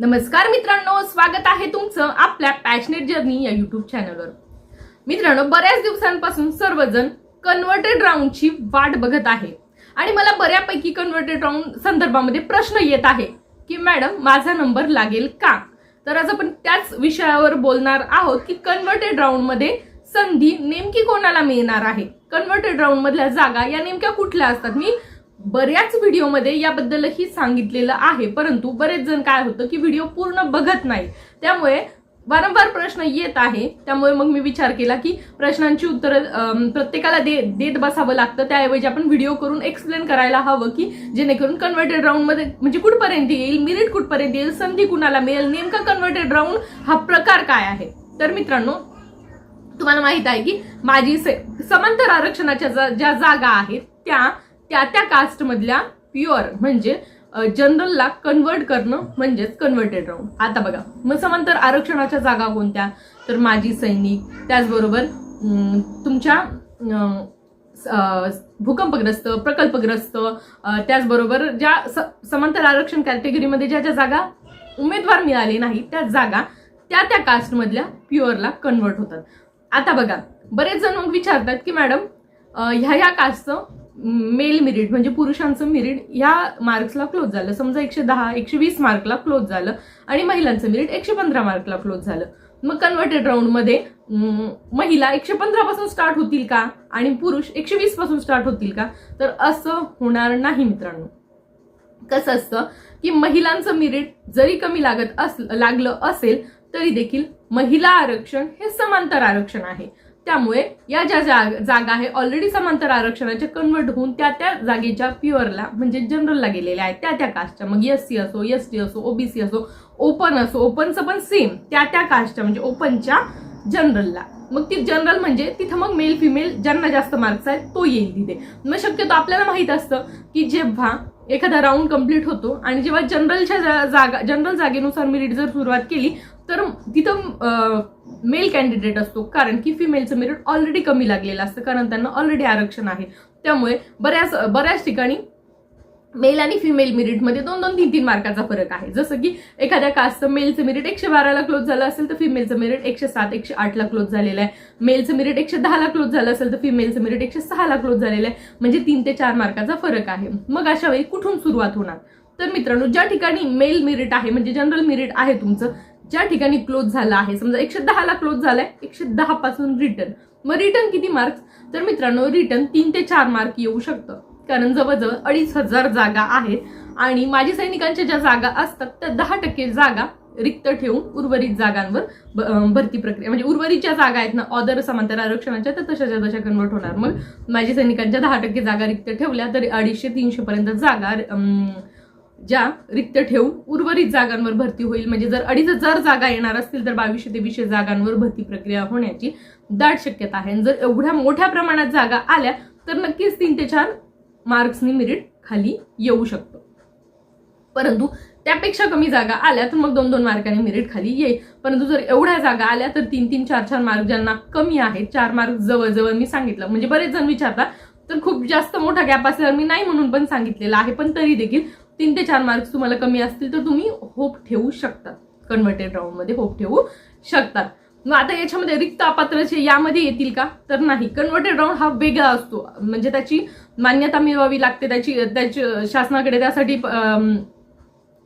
नमस्कार मित्रांनो स्वागत आहे तुमचं आपल्या पॅशनेट जर्नी या युट्यूब चॅनलवर मित्रांनो बऱ्याच दिवसांपासून सर्वजण कन्व्हर्टेड राऊंडची वाट बघत आहे. आणि मला बऱ्यापैकी कन्व्हर्टेड राऊंड संदर्भामध्ये प्रश्न येत आहे की मॅडम माझा नंबर लागेल का? तर आज आपण त्याच विषयावर बोलणार आहोत की कन्व्हर्टेड राऊंडमध्ये संधी नेमकी कोणाला मिळणार आहे? कन्व्हर्टेड राऊंडमधल्या जागा या नेमक्या कुठल्या असतात? मी बऱ्याच व्हिडिओमध्ये याबद्दलही सांगितलेलं आहे परंतु बरेच जण काय होतं की व्हिडिओ पूर्ण बघत नाही. त्यामुळे वारंवार प्रश्न येत आहे. त्यामुळे मग मी विचार केला की प्रश्नांची उत्तरं प्रत्येकाला दे देत बसावं लागतं. त्याऐवजी आपण व्हिडिओ करून एक्सप्लेन करायला हवं की जेणेकरून कन्व्हर्टेड राऊंडमध्ये म्हणजे कुठपर्यंत येईल मिनिट कुठपर्यंत येईल संधी कुणाला मिळेल नेमका कन्व्हर्टेड राऊंड हा प्रकार काय आहे? तर मित्रांनो तुम्हाला माहीत आहे की माझी से- समांतर आरक्षणाच्या जा- ज्या जागा आहेत त्या त्या त्या कास्टमधल्या प्युअर म्हणजे जनरलला कन्वर्ट करणं म्हणजेच कन्व्हर्टेड राऊंड आता बघा मग समांतर आरक्षणाच्या जागा कोणत्या? तर माजी सैनिक त्याचबरोबर तुमच्या भूकंपग्रस्त प्रकल्पग्रस्त त्याचबरोबर ज्या स- समांतर आरक्षण कॅटेगरीमध्ये ज्या ज्या जागा उमेदवार मिळाले नाही त्या जागा त्या त्या कास्टमधल्या प्युअरला कन्वर्ट होतात. आता बघा बरेच जण मग विचारतात की मॅडम ह्या ह्या कास्टचं मेल मिरिट म्हणजे पुरुषांचं मिरिट ह्या मार्क्सला क्लोज झालं. समजा एकशे दहा एकशे वीस मार्कला क्लोज झालं आणि महिलांचं मिरिट एकशे पंधरा मार्कला क्लोज झालं. मग कन्व्हर्टेड राऊंडमध्ये महिला एकशे पंधरा पासून स्टार्ट होतील का? आणि पुरुष एकशे वीसपासून स्टार्ट होतील का? तर असं होणार नाही मित्रांनो. कसं असतं की महिलांचं मिरिट जरी कमी लागत अस लागलं असेल तरी देखील महिला आरक्षण हे समांतर आरक्षण आहे. त्यामुळे या ज्या जागा आहे ऑलरेडी समांतर आरक्षणाच्या कन्वर्ट होऊन त्या त्या जागेच्या प्युअरला म्हणजे जनरलला गेलेल्या आहेत. त्या त्या कास्टच्या मग एस सी असो एस टी असो ओबीसी असो ओपन असो ओपनचं पण सेम त्या त्या कास्टच्या म्हणजे ओपनच्या जनरलला मग ती जनरल म्हणजे तिथं मग मेल फिमेल ज्यांना जास्त मार्क्स आहेत तो येईल तिथे. मग शक्यतो आपल्याला माहीत असतं की जेव्हा एखादा राऊंड कंप्लीट होतो आणि जेव्हा जनरलच्या जागा जनरल जागेनुसार मेरिट जर सुरुवात केली तर तिथं मेल कॅन्डिडेट असतो. कारण की फिमेलचं मेरिट ऑलरेडी कमी लागलेलं असतं. कारण त्यांना ऑलरेडी आरक्षण आहे. त्यामुळे बऱ्याच बऱ्याच ठिकाणी मेल आणि फिमेल मेरिटमध्ये दोन दोन तीन तीन मार्काचा फरक आहे. जसं की एखाद्या कास्टचं मेलचं मेरिट एकशे बाराला क्लोज झालं असेल तर फिमेलचं मेरिट एकशे सात एकशे आठला क्लोज झालेलं आहे. मेलचं मेरिट एकशे दहाला क्लोज झालं असेल तर फिमेलचं मेरिट एकशे सहाला क्लोज झालेलं आहे. म्हणजे तीन ते चार मार्काचा फरक आहे. मग अशा वेळी कुठून सुरुवात होणार? तर मित्रांनो ज्या ठिकाणी मेल मेरिट आहे म्हणजे जनरल मेरिट आहे तुमचं ज्या ठिकाणी क्लोज झाला आहे समजा एकशे दहाला क्लोज झालाय एकशे दहा पासून रिटर्न मग रिटर्न किती मार्क्स तर मित्रांनो रिटर्न तीन ते चार मार्क येऊ शकतं. कारण जवळजवळ अडीच हजार जागा आहेत आणि माजी सैनिकांच्या ज्या जागा असतात त्या दहा टक्के जागा रिक्त ठेवून उर्वरित जागांवर भरती प्रक्रिया म्हणजे उर्वरित ज्या जागा आहेत ना ऑदर समांतर आरक्षणाच्या तर तशाच्या तशा कन्वर्ट होणार. मग माजी सैनिकांच्या दहा टक्के जागा रिक्त ठेवल्या तरी अडीचशे तीनशे पर्यंत जागा ज्या रिक्त ठेवून उर्वरित जागांवर भरती होईल. म्हणजे जर अडीच हजार जागा येणार असतील तर बावीसशे ते वीसशे जागांवर भरती प्रक्रिया होण्याची दाट शक्यता आहे. जर एवढ्या मोठ्या प्रमाणात जागा आल्या तर नक्कीच तीन ते चार मार्क्सनी मेरिट खाली येऊ शकतं. परंतु त्यापेक्षा कमी जागा आल्या तर मग दोन दोन मार्कांनी मेरिट खाली येईल. परंतु जर एवढ्या जागा आल्या तर तीन तीन चार चार मार्क ज्यांना कमी आहेत चार मार्क जवळजवळ मी सांगितलं. म्हणजे बरेच जण विचारतात तर खूप जास्त मोठा गॅप असल्यावर मी नाही म्हणून पण सांगितलेलं आहे पण तरी देखील तीन ते चार मार्क्स तुम्हाला कमी असतील तर तुम्ही होप ठेवू शकतात कन्व्हर्टेड राऊंडमध्ये होप ठेवू शकतात मग आता याच्यामध्ये रिक्त अपात्रचे यामध्ये येतील का? तर नाही. कन्व्हर्टेड राऊंड हा वेगळा असतो. म्हणजे त्याची मान्यता मिळवावी लागते. त्याची त्याची शासनाकडे त्यासाठी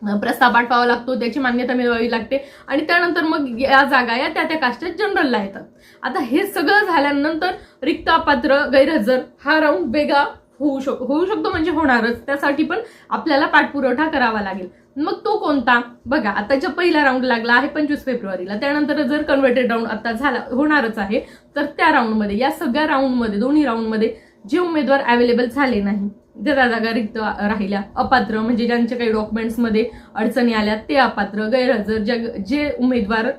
प्रस्ताव पाठवावा लागतो. त्याची मान्यता मिळवावी लागते. आणि त्यानंतर मग या जागा या त्या त्या कास्टच्या जनरलला येतात. आता हे सगळं झाल्यानंतर रिक्त अपात्र गैरहजर हा राऊंड वेगळा होऊ शक होऊ शकतो म्हणजे होणारच. त्यासाठी पण आपल्याला पाठपुरवठा करावा लागेल. मग तो कोणता? बघा आताच्या पहिला राऊंड लागला आहे पंचवीस फेब्रुवारीला त्यानंतर जर कन्व्हर्टेड राऊंड आता झाला होणारच आहे तर त्या राऊंडमध्ये या सगळ्या राऊंडमध्ये दोन्ही राऊंडमध्ये जे उमेदवार अवेलेबल झाले नाही ज्या जागा रिक्त राहिल्या अपात्र म्हणजे ज्यांच्या काही डॉक्युमेंट्समध्ये अडचणी आल्या ते अपात्र गैरहजर ज्या जे उमेदवार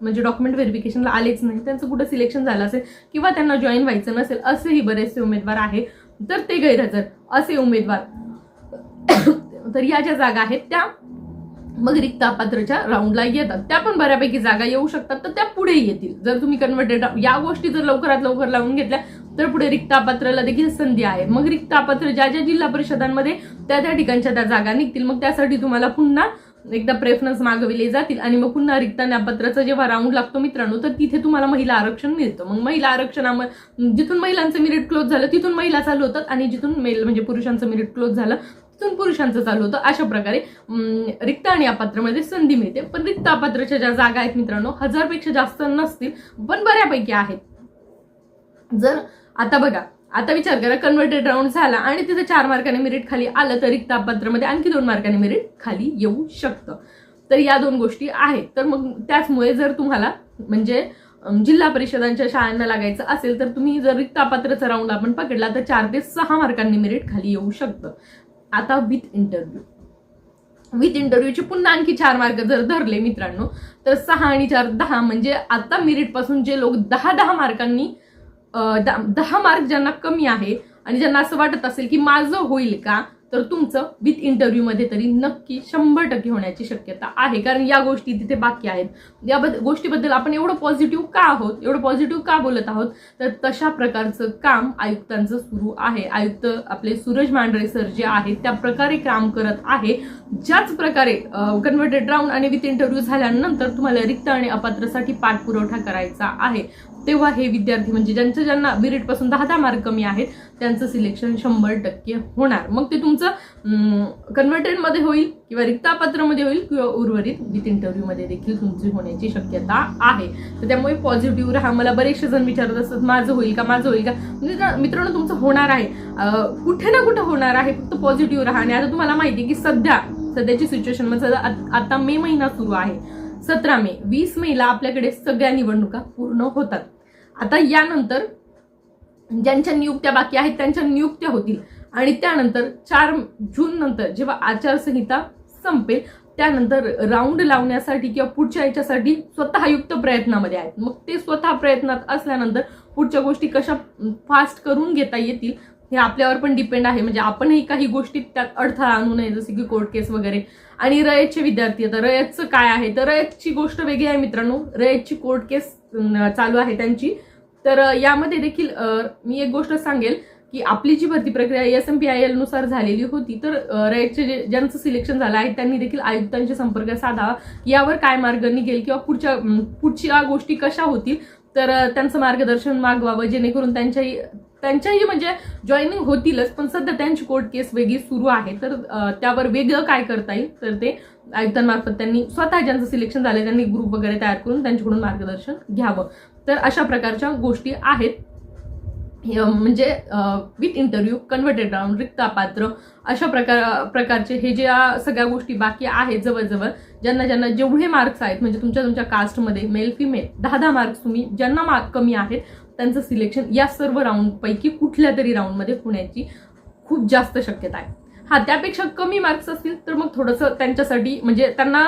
म्हणजे डॉक्युमेंट व्हेरिफिकेशनला आलेच नाही त्यांचं कुठं सिलेक्शन झालं असेल किंवा त्यांना जॉईन व्हायचं नसेल असेही बरेचसे उमेदवार आहे. तर ते गैरहजर असे उमेदवार तर या ज्या जागा आहेत त्या मग रिक्त अपात्रच्या राऊंडला येतात. त्या पण बऱ्यापैकी जागा येऊ शकतात तर त्या पुढे येतील. जर तुम्ही कन्व्हर्टेड या गोष्टी जर लवकरात लवकर लावून घेतल्या तर पुढे रिक्तापात्राला देखील संधी आहे. मग रिक्त अपात्र ज्या ज्या जिल्हा परिषदांमध्ये त्या त्या ठिकाणच्या त्या जागा निघतील. मग त्यासाठी तुम्हाला पुन्हा एकदा प्रेफरन्स मागविले जातील आणि मग पुन्हा रिक्त न्यायपत्राचा जेव्हा राऊंड लागतो मित्रांनो तर तिथे तुम्हाला महिला आरक्षण मिळतं. मग महिला आरक्षणामध्ये जिथून महिलांचं मेरिट क्लोज झालं तिथून महिला चालू होतात आणि जिथून मेल म्हणजे पुरुषांचं मेरिट क्लोज झालं तिथून पुरुषांचं चालू होतं. अशा प्रकारे रिक्त आणि अपात्रमध्ये संधी मिळते. पण रिक्त अपात्रच्या ज्या जागा आहेत मित्रांनो हजारपेक्षा जास्त नसतील पण बऱ्यापैकी आहेत. जर आता बघा आता विचार करा कन्व्हर्टेड राऊंड झाला आणि तिथे चार मार्काने मेरिट खाली आलं तर रिक्त अपात्रमध्ये आणखी दोन मार्काने मेरिट खाली येऊ शकतं. तर या दोन गोष्टी आहेत. तर मग त्याचमुळे जर तुम्हाला म्हणजे जिल्हा परिषदांच्या शाळांना लागायचं असेल तर तुम्ही जर रिक्त अपात्रचा राऊंड आपण पकडला तर चार ते सहा मार्कांनी मेरिट खाली येऊ शकतं. आता विथ इंटरव्ह्यू विथ इंटरव्ह्यूचे पुन्हा आणखी चार मार्क जर धरले मित्रांनो तर सहा आणि चार दहा म्हणजे आता मेरिटपासून जे लोक दहा दहा मार्कांनी दहा मार्क ज्यांना कमी आहे आणि ज्यांना असं वाटत असेल की माझं होईल का तर तुमचं विथ इंटरव्ह्यूमध्ये तरी नक्की शंभर टक्के होण्याची शक्यता आहे. कारण या गोष्टी तिथे बाकी आहेत. या बद- गोष्टीबद्दल आपण एवढं पॉझिटिव्ह का आहोत एवढं पॉझिटिव्ह का बोलत आहोत तर तशा प्रकारचं काम आयुक्तांचं सुरू आहे. आयुक्त आपले सूरज मांढरे सर जे आहेत त्या प्रकारे काम करत आहे. ज्याच प्रकारे कन्व्हर्टेड राऊंड आणि विथ इंटरव्ह्यू झाल्यानंतर तुम्हाला रिक्त आणि अपात्रसाठी पाठपुरवठा करायचा आहे. तेव्हा हे विद्यार्थी म्हणजे ज्यांचं ज्यांना मेरिट दहा दहा मार्क कमी आहेत त्यांचं सिलेक्शन शंभर टक्के होणार. मग ते तुमचं कन्व्हर्टेडमध्ये होईल किंवा रिक्तापत्रमध्ये होईल किंवा उर्वरित विथ इंटरव्ह्यूमध्ये देखील तुमची होण्याची शक्यता आहे. तर त्यामुळे पॉझिटिव्ह राहा. मला बरेचसे जण विचारत असतात माझं होईल का माझं होईल का? म्हणजे मित्र- मित्रांनो तुमचं होणार आहे. कुठे ना कुठे होणार आहे फक्त पॉझिटिव्ह राहा. आणि आता तुम्हाला माहिती आहे की सध्या सध्याची सिच्युएशन म्हणजे आता मे महिना सुरू आहे. सतरा मे वीस मेला आपल्याकडे सगळ्या निवडणुका पूर्ण होतात. आता यानंतर ज्यांच्या नियुक्त्या बाकी आहेत त्यांच्या नियुक्त्या होतील. आणि त्यानंतर चार जून नंतर जेव्हा आचारसंहिता संपेल त्यानंतर राऊंड लावण्यासाठी किंवा पुढच्या याच्यासाठी स्वतः युक्त प्रयत्नामध्ये आहेत. मग ते स्वतः प्रयत्नात असल्यानंतर पुढच्या गोष्टी कशा फास्ट करून घेता येतील हे आपल्यावर पण डिपेंड आहे. म्हणजे आपणही काही गोष्टी त्यात अडथळा आणू नये जसे की कोर्ट केस वगैरे. आणि रयतचे विद्यार्थी आता रयतचं काय आहे? तर रयतची गोष्ट वेगळी आहे मित्रांनो. रयतची कोर्ट केस चालू आहे त्यांची. तर यामध्ये देखील मी एक गोष्ट सांगेल की आपली जी भरती प्रक्रिया एस एम पी आय एलनुसार झालेली होती. तर अं, रयतचे जे ज्यांचं सिलेक्शन झालं आहे त्यांनी देखील आयुक्तांशी संपर्क साधावा. यावर काय मार्ग निघेल किंवा पुढच्या पुढच्या गोष्टी कशा होतील तर त्यांचं मार्गदर्शन मागवावं जेणेकरून त्यांच्याही त्यांच्याही म्हणजे जॉईनिंग होतीलच पण सध्या त्यांची कोर्ट केस वेगळी सुरू आहे. तर त्यावर वेगळं काय करता येईल? तर ते आयुक्तांमार्फत त्यांनी स्वतः ज्यांचं सिलेक्शन झालं त्यांनी ग्रुप वगैरे तयार करून त्यांच्याकडून मार्गदर्शन घ्यावं. तर अशा प्रकारच्या गोष्टी आहेत. म्हणजे विथ इंटरव्ह्यू कन्व्हर्टेड राऊंड रिक्त पात्र अशा प्रकार प्रकारचे हे ज्या सगळ्या गोष्टी बाकी आहेत जवळजवळ ज्यांना ज्यांना जेवढे मार्क्स आहेत म्हणजे तुमच्या तुमच्या कास्टमध्ये मेल फिमेल दहा दहा मार्क्स तुम्ही ज्यांना मार्क कमी आहेत त्यांचं सिलेक्शन या सर्व राऊंडपैकी कुठल्या तरी राऊंडमध्ये होण्याची खूप जास्त शक्यता आहे. हा त्यापेक्षा कमी मार्क्स असतील तर मग थोडंसं त्यांच्यासाठी म्हणजे त्यांना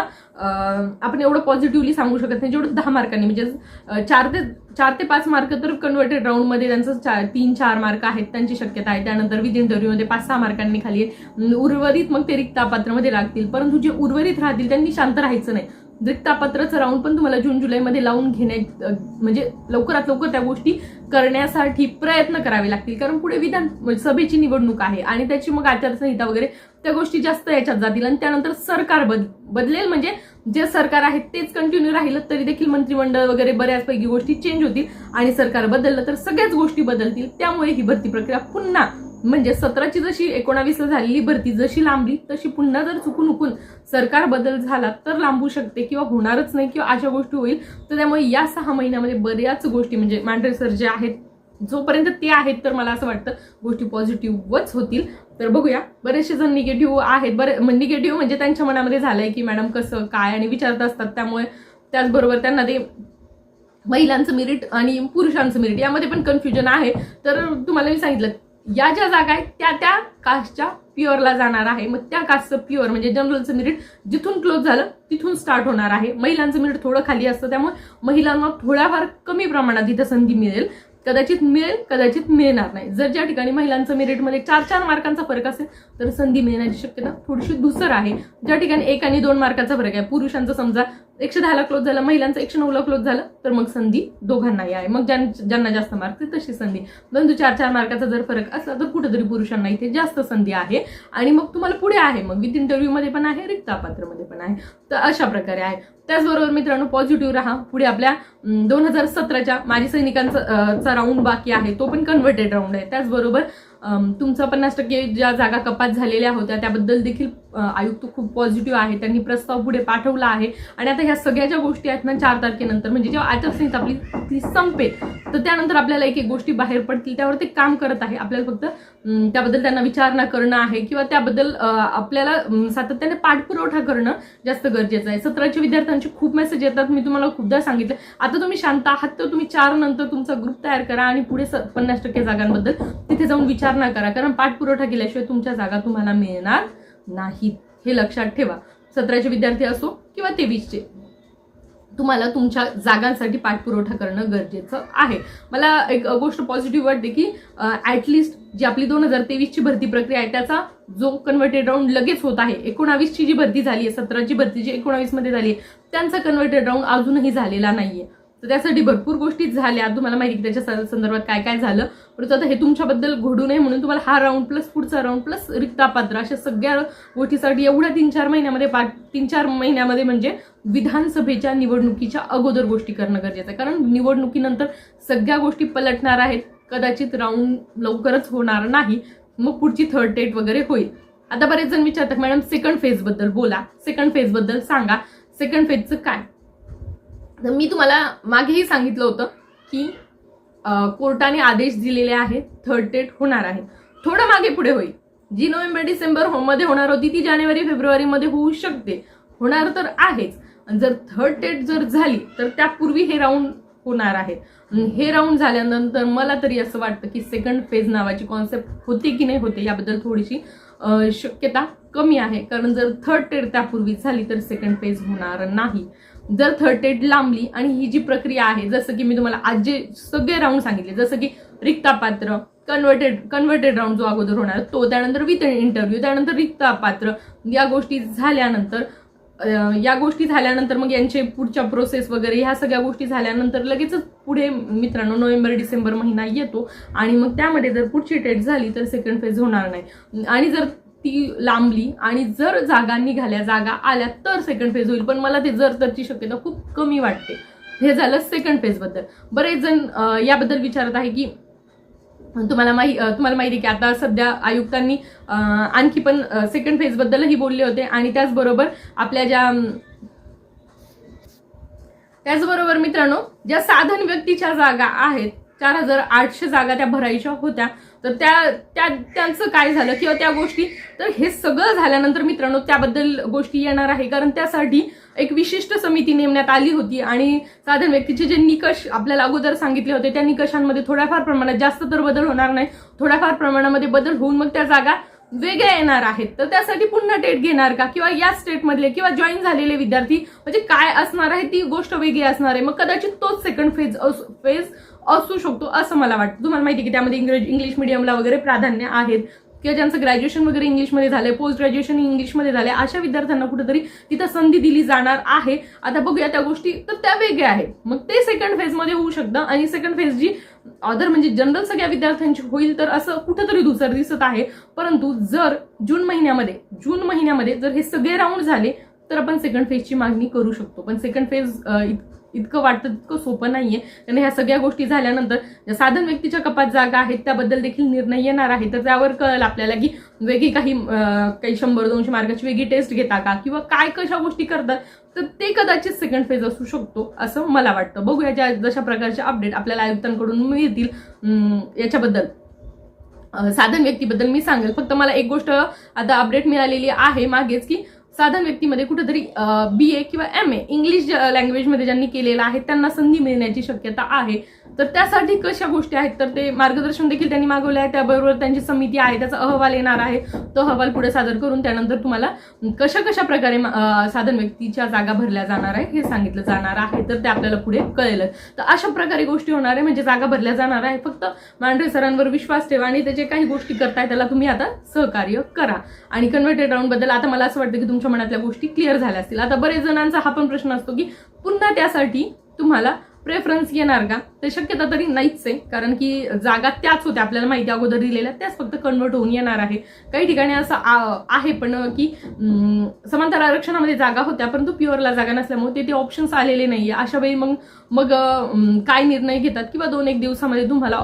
आपण एवढं पॉझिटिव्हली सांगू शकत नाही जेवढं दहा मार्कांनी म्हणजे चार ते चार ते पाच मार्क तर कन्व्हर्टेड राऊंडमध्ये त्यांचं चार तीन चार मार्क आहेत त्यांची शक्यता आहे. त्यानंतर विथ इंटरव्ह्यूमध्ये पाच सहा मार्कांनी खाली उर्वरित मग ते रिक्त पात्रामध्ये लागतील. परंतु जे उर्वरित राहतील त्यांनी शांत राहायचं नाही. रिक्तापत्राचं राऊंड पण तुम्हाला जून जुलैमध्ये लावून घेण्या म्हणजे लवकरात लवकर त्या गोष्टी करण्यासाठी प्रयत्न करावे लागतील. कारण पुढे विधान म्हणजे सभेची निवडणूक आहे आणि त्याची मग आचारसंहिता वगैरे त्या गोष्टी जास्त याच्यात जातील आणि त्यानंतर सरकार बद बदलेल. म्हणजे जे सरकार आहे तेच कंटिन्यू राहिलं तरी देखील मंत्रिमंडळ वगैरे बऱ्याचपैकी गोष्टी चेंज होतील आणि सरकार बदललं तर सगळ्याच गोष्टी बदलतील. त्यामुळे ही भरती प्रक्रिया पुन्हा म्हणजे सतराची जशी एकोणावीसला झालेली भरती जशी लांबली तशी पुन्हा जर चुकून उकून सरकार बदल झाला तर लांबू शकते किंवा होणारच नाही किंवा अशा गोष्टी होईल. तर त्यामुळे या सहा महिन्यामध्ये बऱ्याच गोष्टी म्हणजे मांढरे सर जे आहेत जोपर्यंत ते आहेत तर मला असं वाटतं गोष्टी पॉझिटिव्हच होतील. तर बघूया बरेचसे जण निगेटिव्ह आहेत. बरे निगेटिव्ह म्हणजे त्यांच्या मनामध्ये झालंय की मॅडम कसं काय आणि विचारत असतात. त्यामुळे त्याचबरोबर त्यांना ते महिलांचं मेरिट आणि पुरुषांचं मेरिट यामध्ये पण कन्फ्युजन आहे. तर तुम्हाला मी सांगितलं या ज्या जागा आहेत त्या त्या कास्टच्या प्युअरला जाणार आहे. मग त्या कास्टचं प्युअर म्हणजे जनरलचं मिरिट जिथून क्लोज झालं तिथून स्टार्ट होणार आहे. महिलांचं मिरिट थोडं खाली असतं त्यामुळे महिलांना थोड्याफार कमी प्रमाणात इथं संधी मिळेल. कदाचित मिळेल कदाचित मिळणार नाही. जर ज्या ठिकाणी महिलांचं मेरिटमध्ये चार चार मार्कांचा फरक असेल तर संधी मिळण्याची शक्यता थोडीशी दुसर आहे. ज्या ठिकाणी एक आणि दोन मार्काचा फरक आहे. पुरुषांचं समजा एकशे दहाला क्लोज झालं महिलांचं एकशे नऊला क्लोज झालं तर मग संधी दोघांनाही आहे मग ज्यांना जास्त मार्क तशी संधी. परंतु चार चार मार्काचा जर फरक असला तर कुठेतरी पुरुषांना इथे जास्त संधी आहे. आणि मग तुम्हाला पुढे आहे. मग विथ इंटरव्ह्यूमध्ये पण आहे रिक्तापात्रमध्ये पण आहे. तर अशा प्रकारे आहे. त्याचबरोबर मित्रांनो पॉझिटिव्ह राहा. पुढे आपल्या दोन हजार सतराच्या माजी सैनिकांचा चा राऊंड बाकी आहे. तो पण कन्व्हर्टेड राऊंड आहे. त्याचबरोबर तुमचा पन्नास टक्के ज्या जागा कपात झालेल्या होत्या त्याबद्दल देखील आयुक्त खूप पॉझिटिव्ह आहे. त्यांनी प्रस्ताव पुढे पाठवला आहे. आणि आता ह्या सगळ्या ज्या गोष्टी आहेत ना चार तारखेनंतर म्हणजे जेव्हा आचारसंहिता आपली ती संपेल तर त्यानंतर आपल्याला एक एक गोष्टी बाहेर पडतील. त्यावर ते काम करत आहे. आपल्याला फक्त त्याबद्दल त्यांना विचारणा करणं आहे किंवा त्याबद्दल आपल्याला सातत्याने पाठपुरवठा करणं जास्त गरजेचं आहे. सतराच्या विद्यार्थ्यांचे खूप मेसेज येतात. मी तुम्हाला खूपदा सांगितलं. आता तुम्ही शांत आहात तर तुम्ही चार नंतर तुमचा ग्रुप तयार करा आणि पुढे स- पन्नास टक्के जागांबद्दल तिथे जाऊन विचारणा करा. कारण पाठपुरवठा केल्याशिवाय तुमच्या जागा तुम्हाला मिळणार नाहीत. हे लक्षात ठेवा. सतराचे विद्यार्थी असो किंवा तेवीसचे तुम्हाला तुमच्या जागांसाठी पाठपुरवठा करणं गरजेचं आहे. मला एक गोष्ट पॉझिटिव्ह वाटते की ऍटलिस्ट जी आपली दोन हजार तेवीसची भरती प्रक्रिया आहे त्याचा जो कन्व्हर्टेड राऊंड लगेच होत आहे एकोणावीसची जी भरती झाली आहे सतराची भरती जी एकोणावीसमध्ये झाली आहे त्यांचा कन्व्हर्टेड राऊंड अजूनही झालेला नाहीये. तर त्यासाठी भरपूर गोष्टी झाल्या. तुम्हाला माहिती आहे त्याच्या स- संदर्भात काय काय झालं. परंतु आता हे तुमच्याबद्दल घडू नये म्हणून तुम्हाला हा राऊंड प्लस पुढचा राऊंड प्लस रिक्तापात्र अशा सगळ्या गोष्टीसाठी एवढ्या तीन चार महिन्यामध्ये पा तीन चार महिन्यामध्ये म्हणजे विधानसभेच्या निवडणुकीच्या अगोदर गोष्टी करणं गरजेचं आहे. कारण निवडणुकीनंतर सगळ्या गोष्टी पलटणार आहेत. कदाचित राऊंड लवकरच होणार नाही. मग पुढची थर्ड डेट वगैरे होईल. आता बरेच जण विचारतात मॅडम सेकंड फेजबद्दल बोला. सेकंड फेजबद्दल सांगा. सेकंड फेजचं काय? तर मी तुम्हाला मागेही सांगितलं होतं की कोर्टाने आदेश दिलेले आहेत थर्ड डेट होणार आहे. थोडं मागे पुढे होईल. जी नोव्हेंबर डिसेंबर होममध्ये होणार होती ती जानेवारी फेब्रुवारीमध्ये होऊ शकते. होणार तर आहेच. आणि जर थर्ड डेट जर झाली तर त्यापूर्वी हे राऊंड होणार आहे. हे राऊंड झाल्यानंतर मला तरी असं वाटतं की सेकंड फेज नावाची कॉन्सेप्ट होते की नाही होते याबद्दल थोडीशी शक्यता कमी आहे. कारण जर थर्ड टेड त्यापूर्वी झाली तर सेकंड फेज होणार नाही. जर थर्ड टेड लांबली आणि ही जी प्रक्रिया आहे जसं की मी तुम्हाला आज जे सगळे राऊंड सांगितले जसं की रिक्तापात्र कन्व्हर्टेड कन्व्हर्टेड राऊंड जो अगोदर होणार तो त्यानंतर विथ इंटरव्ह्यू त्यानंतर रिक्तापात्र या गोष्टी झाल्यानंतर या गोष्टी झाल्यानंतर मग यांचे पुढच्या प्रोसेस वगैरे ह्या सगळ्या गोष्टी झाल्यानंतर लगेचच पुढे मित्रांनो नोव्हेंबर डिसेंबर महिना येतो आणि मग त्यामध्ये जर पुढची डेट झाली तर सेकंड फेज होणार नाही. आणि जर ती लांबली आणि जर जागा निघाल्या जागा आल्या तर सेकंड फेज होईल. पण मला ते जर तरची शक्यता खूप कमी वाटते. हे झालं सेकंड फेजबद्दल बरेच जण याबद्दल विचारत आहे की तुम्हाला माही तुम्हाला माहिती आहे की आता सध्या आयुक्तांनी आणखी पण सेकंड फेज बद्दलही बोलले होते आणि त्याचबरोबर आपल्या ज्या त्याचबरोबर मित्रांनो ज्या साधन व्यक्तीच्या जागा आहेत चार हजार आठशे जागा त्या भरायच्या होत्या. तर त्या त्या त्यांचं काय झालं किंवा त्या गोष्टी तर हे सगळं झाल्यानंतर मित्रांनो त्याबद्दल गोष्टी येणार आहे. कारण त्यासाठी एक विशिष्ट समिती नेमण्यात आली होती आणि साधारण व्यक्तीचे जे निकष आपल्याला अगोदर सांगितले होते त्या निकषांमध्ये थोड्याफार प्रमाणात जास्त तर बदल होणार नाही. थोड्याफार प्रमाणामध्ये बदल होऊन मग त्या जागा वेगळ्या येणार आहेत. तर त्यासाठी पुन्हा टेट घेणार का? किंवा या स्टेटमधले किंवा जॉईन झालेले विद्यार्थी म्हणजे काय असणार आहे? ती गोष्ट वेगळी असणार आहे. मग कदाचित तोच सेकंड फेज फेज असू शकतो असं मला वाटतं. तुम्हाला माहिती की त्यामध्ये इंग्रजी इंग्लिश मिडियमला वगैरे प्राधान्य आहेत. किंवा ज्यांचं ग्रॅज्युएशन वगैरे इंग्लिशमध्ये झालंय पोस्ट ग्रॅज्युएशन इंग्लिशमध्ये झाले अशा विद्यार्थ्यांना कुठेतरी तिथं संधी दिली जाणार आहे. आता बघूया त्या गोष्टी तर त्या वेगळ्या आहेत. मग ते सेकंड फेजमध्ये होऊ शकतं आणि सेकंड फेज जी अदर म्हणजे जनरल सगळ्या विद्यार्थ्यांची होईल तर असं कुठंतरी दुसरं दिसत आहे. परंतु जर जून महिन्यामध्ये जून महिन्यामध्ये जर हे सगळे राऊंड झाले तर आपण सेकंड फेजची मागणी करू शकतो. पण सेकंड फेज इतकं वाटतं तितकं सोपं नाहीये. कारण ह्या सगळ्या गोष्टी झाल्यानंतर साधन व्यक्तीच्या कपात जागा आहेत त्याबद्दल देखील निर्णय येणार आहे. तर त्यावर कळेल आपल्याला की वेगळी काही काही शंभर दोनशे मार्काची वेगळी टेस्ट घेता का? किंवा काय कशा गोष्टी करतात? तर ते कदाचित सेकंड फेज असू शकतो असं मला वाटतं. बघूया ज्या जशा प्रकारचे अपडेट आपल्याला आयुक्तांकडून मिळतील. याच्याबद्दल. साधन व्यक्तीबद्दल मी सांगेल. फक्त मला एक गोष्ट आता अपडेट मिळालेली आहे मागेच की साधारण व्यक्तीमध्ये कुठेतरी बी ए किंवा एम ए इंग्लिश लँग्वेजमध्ये ज्यांनी केलेलं आहे त्यांना संधी मिळण्याची शक्यता आहे. तर त्यासाठी कशा गोष्टी आहेत? तर ते मार्गदर्शन देखील त्यांनी मागवले आहे त्याबरोबर त्यांची समिती आहे त्याचा अहवाल येणार आहे. तो अहवाल पुढे सादर करून त्यानंतर तुम्हाला कशा कशा प्रकारे साधन व्यक्तीच्या जागा भरल्या जाणार आहे हे सांगितलं जाणार आहे. तर ते आपल्याला पुढे कळेल. तर अशा प्रकारे गोष्टी होणार आहे म्हणजे जागा भरल्या जाणार आहे. फक्त मांढरे सरांवर विश्वास ठेवा आणि त्याचे काही गोष्टी करताय त्याला तुम्ही आता सहकार्य करा. आणि कन्व्हर्टेड राऊंडबद्दल आता मला असं वाटतं की तुमच्या मनातल्या गोष्टी क्लिअर झाल्या असतील. आता बरेच जणांचा हा पण प्रश्न असतो की पुन्हा त्यासाठी तुम्हाला प्रेफरन्स येणार का? ते शक्यता तरी नाहीच आहे कारण की जागा त्याच होत्या आपल्याला माहिती अगोदर दिलेल्या त्याच फक्त कन्वर्ट होऊन येणार आहे. काही ठिकाणी असं आहे पण की समांतर आरक्षणामध्ये जागा होत्या परंतु प्युअरला जागा नसल्यामुळे ते ते ऑप्शन्स आलेले नाहीये. अशा वेळी मग मग काय निर्णय घेतात? किंवा दोन एक दिवसामध्ये तुम्हाला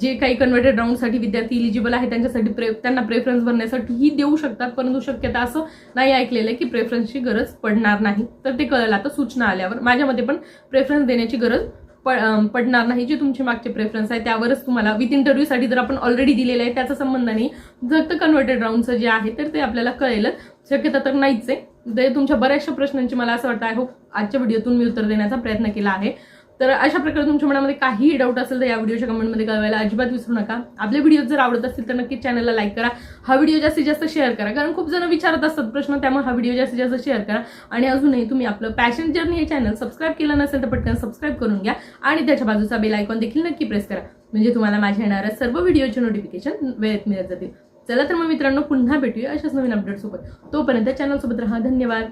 जे काही कन्व्हर्टेड राऊंडसाठी विद्यार्थी इलिजिबल आहे त्यांच्यासाठी प्रे त्यांना प्रेफरन्स भरण्यासाठीही देऊ शकतात परंतु शक्यता असं नाही ऐकलेलं आहे की प्रेफरन्सची गरज पडणार नाही. तर ते कळलं. आता सूचना आल्यावर माझ्या मते पण प्रेफरन्स देण्याची गरज प- पडणार नाही जे तुमचे मागचे प्रेफरन्स आहे त्यावरच तुम्हाला विथ इंटरव्ह्यूसाठी जर आपण ऑलरेडी दिलेलं आहे त्याचा संबंध नाही. फक्त कन्व्हर्टेड राऊंडचं जे आहे तर ते आपल्याला कळेलच. शक्यता तर नाहीच आहे. तर तुमच्या बऱ्याचशा प्रश्नांची मला असं वाटतं आय होप आजच्या व्हिडिओतून मी उत्तर देण्याचा प्रयत्न केला आहे. तर अशा प्रकारे तुमच्या मनामध्ये काहीही डाऊट असेल तर या व्हिडिओच्या कमेंटमध्ये कळवायला अजिबात विसरू नका. आपले व्हिडिओ जर आवडत असतील तर नक्कीच चॅनलला लाईक करा. हा व्हिडिओ जास्तीत जास्त शेअर करा. कारण खूप जण विचारत असतात प्रश्न त्यामुळे हा व्हिडिओ जास्तीत जास्त शेअर करा. आणि अजूनही तुम्ही आपलं पॅशन जर्नी हे चॅनल सबस्क्राईब केलं नसेल तर पटकन सबस्क्राईब करून घ्या. आणि त्याच्या बाजूचा बेल आयकॉन देखील नक्की प्रेस करा. म्हणजे तुम्हाला माझ्या येणाऱ्या सर्व व्हिडिओचे नोटिफिकेशन वेळेत मिळत जातील. चला तर मग मित्रांनो पुन्हा भेटूया अशाच नवीन अपडेट सोबत. तोपर्यंत चॅनलसोबत राहा. धन्यवाद.